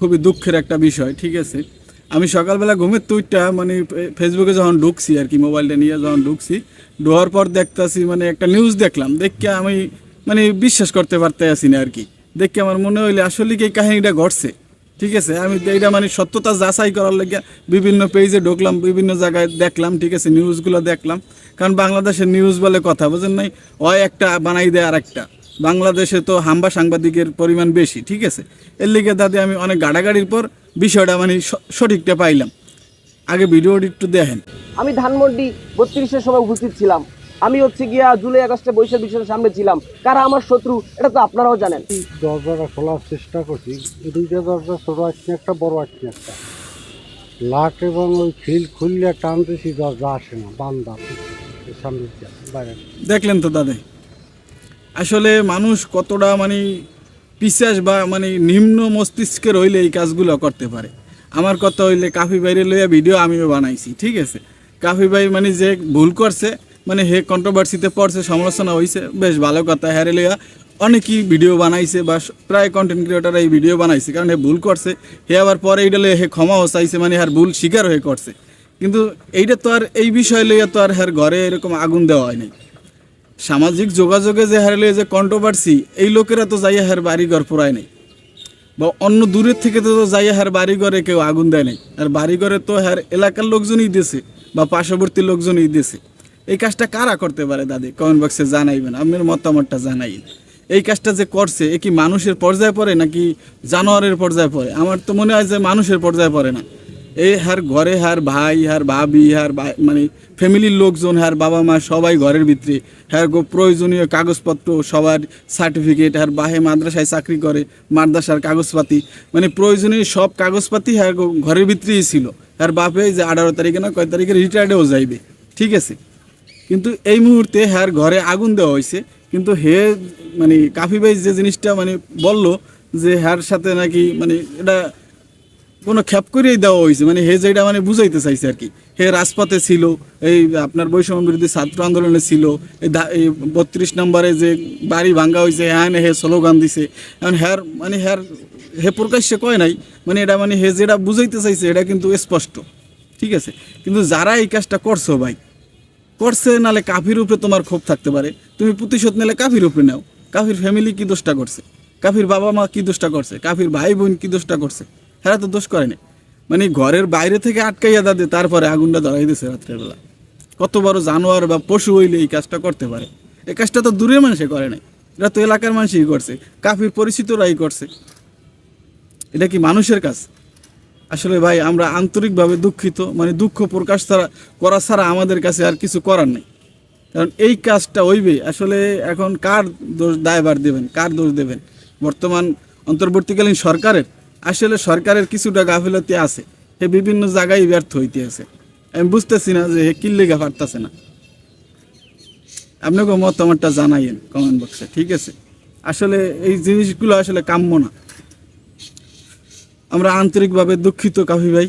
খুবই দুঃখের একটা বিষয়, ঠিক আছে? আমি সকালবেলা ঘুমের তুইটা মানে ফেসবুকে যখন ঢুকছি আর কি মোবাইলটা নিয়ে যখন ঢুকছি ঢোয়ার পর দেখতাছি মানে একটা নিউজ দেখলাম দেখে আমি মানে বিশ্বাস করতে পারতে আছি না আর কি। দেখে আমার মনে হইলে, আসলে কি কাহিনীটা ঘটছে? ঠিক আছে? আমি এইটা মানে সত্যতা যাচাই করার লেগে বিভিন্ন পেজে ঢুকলাম, বিভিন্ন জায়গায় দেখলাম, ঠিক আছে? নিউজগুলো দেখলাম। কারণ বাংলাদেশের নিউজ বলে কথা, বুঝেন নাই? ওই একটা বানাই দেয় আর একটা বাংলাদেশে তো হাম্বা সাংবাদিকের পরিমাণ বেশি ঠিক আছে? এর লিগে দাদি আমি অনেক গাড়াগাড়ির পর বিষয়টা মানে স- সঠিকটা পাইলাম। আগে ভিডিওটি একটু দেখেন। আমি ধানমন্ডি বত্রিশের সময় উপস্থিত ছিলাম। আমি হচ্ছে গিয়া জুলাই আগস্টে বৈশাখ বিশ্বের সামনে ছিলাম। কারা আমার শত্রু এটা তো আপনারাও জানেন। দরজাটা খোলার চেষ্টা করছি। দুইটা দরজা ছোট আসছে একটা বড় আসছে একটা। লাট এবং ওই খিল খুললে টানতেছি দরজা আসে না বান্দা। সামনে বাইরে। দেখলেন তো দাদা? আসলে মানুষ কতটা মানে পিসাস বা মানে নিম্ন মস্তিষ্কের হইলে এই কাজগুলো করতে পারে। আমার কথা হইলে কাফি বাইরে লইয়া ভিডিও আমিও বানাইছি, ঠিক আছে? কাফি ভাই মানে যে ভুল করছে মানে হে কন্ট্রোভার্সিতে পড়ছে, সমালোচনা হয়েছে বেশ ভালো কথা হ্যারে লইয়া। অনেকই ভিডিও বানাইছে বা প্রায় কন্টেন্ট ক্রিয়েটার এই ভিডিও বানাইছে, কারণ হে ভুল করছে, হে আবার পরে এইটা লইয়া হে ক্ষমাও চাইছে মানে হার ভুল স্বীকার হয়ে করছে। কিন্তু এইটা তো আর, এই বিষয় লইয়া তো আর হার ঘরে এরকম আগুন দেওয়া হয় নাই। সামাজিক যোগাযোগে যে হারলে যে কন্ট্রোভার্সি এই লোকেরা তো যাইয়া হার বাড়িঘর পোড়ায় নাই। বা অন্য দূরের থেকে তো যাইয়া হার বাড়িঘরে কেউ আগুন দেয় নাই। আর বাড়িঘরে তো হার এলাকার লোকজনই দিয়েছে বা পার্শ্ববর্তী লোকজনই দিয়েছে এই কাজটা কারা করতে পারে দাদি? কমেন্ট বক্সে জানাইবেন, আপনার মতামতটা জানাইন। এই কাজটা যে করছে, এ কি মানুষের পর্যায়ে পড়ে নাকি জানোয়ারের পর্যায়ে পড়ে? আমার তো মনে হয় যে মানুষের পর্যায়ে পড়ে না। এই হার ঘরে হার ভাই, হার ভাবি, হার মানে ফ্যামিলির লোকজন, হার বাবা মা সবাই ঘরের ভিতরে। হ্যার প্রয়োজনীয় কাগজপত্র, সবার সার্টিফিকেট হার বাহে মাদ্রাসায় চাকরি করে, মাদ্রাসার কাগজপাতি। মানে প্রয়োজনীয় সব কাগজপাতি হ্যার ঘরের ভিতরেই ছিল। আর বাপে যে আঠারো তারিখে না কয় তারিখে রিটায়ার্ডেও যাইবে। ঠিক আছে? কিন্তু এই মুহূর্তে হ্যার ঘরে আগুন দেওয়া হয়েছে কিন্তু হে মানে কাফি ভাই যে জিনিসটা মানে বলল যে হ্যার সাথে নাকি মানে এটা কোনো খ্যাপ করেই দেওয়া হয়েছে। মানে হে যেটা মানে বুঝাইতে চাইছে আর কি। হে রাজপথে ছিল, এই আপনার বৈষম্য বিরোধী ছাত্র আন্দোলনে ছিল, এই বত্রিশ নম্বরে যে বাড়ি ভাঙ্গা হয়েছে হ্যাঁ হে স্লোগান দিছে। এখন হ্যার মানে হ্যার হে প্রকাশ্যে কয় নাই মানে এটা মানে হে যেটা বুঝাইতে চাইছে, এটা কিন্তু স্পষ্ট। ঠিক আছে? কিন্তু যারা এই কাজটা করছ ভাই, করছে নালে কাফির উপরে তোমার ক্ষোভ থাকতে পারে। তুমি প্রতিশোধ নিলে কাফির উপরে নাও। কাফির ফ্যামিলি কি দোষটা করছে? কাফির বাবা মা কি দোষটা করছে? কাফির ভাই বোন কি দোষটা করছে? হ্যাঁ তো দোষ করে না মানে ঘরের বাইরে থেকে আটকাইয়া দাদে তারপরে আগুনটা ধরাই দিছে রাত্রেবেলা। কত বড় জানোয়ার বা পশু হইলে এই কাজটা করতে পারে। এই কাজটা তো দূরের মানুষে করে নাই। এটা তো এলাকার মানুষই করছে, কাফির পরিচিতরাই করছে। এটা কি মানুষের কাজ? আসলে ভাই, আমরা আন্তরিকভাবে দুঃখিত মানে দুঃখ প্রকাশ ছাড়া, করা ছাড়া আমাদের কাছে আর কিছু করার নেই। কারণ এই কাজটা হইবে, আসলে এখন কার দোষ দায়ভার দেবেন, কার দোষ দেবেন? বর্তমান অন্তর্বর্তীকালীন সরকারের আসলে সরকারের কিছুটা গাফিলতি আছে। সে বিভিন্ন জায়গায় ব্যর্থ হইতে আছে আমি বুঝতেছি না যে কিল্লে গা পারতেছে না। আপনাকে আমারটা জানাইয়েন কমেন্ট বক্সে ঠিক আছে? আসলে এই জিনিসগুলো আসলে কাম্য না। আমরা আন্তরিকভাবে দুঃখিত কাফি ভাই।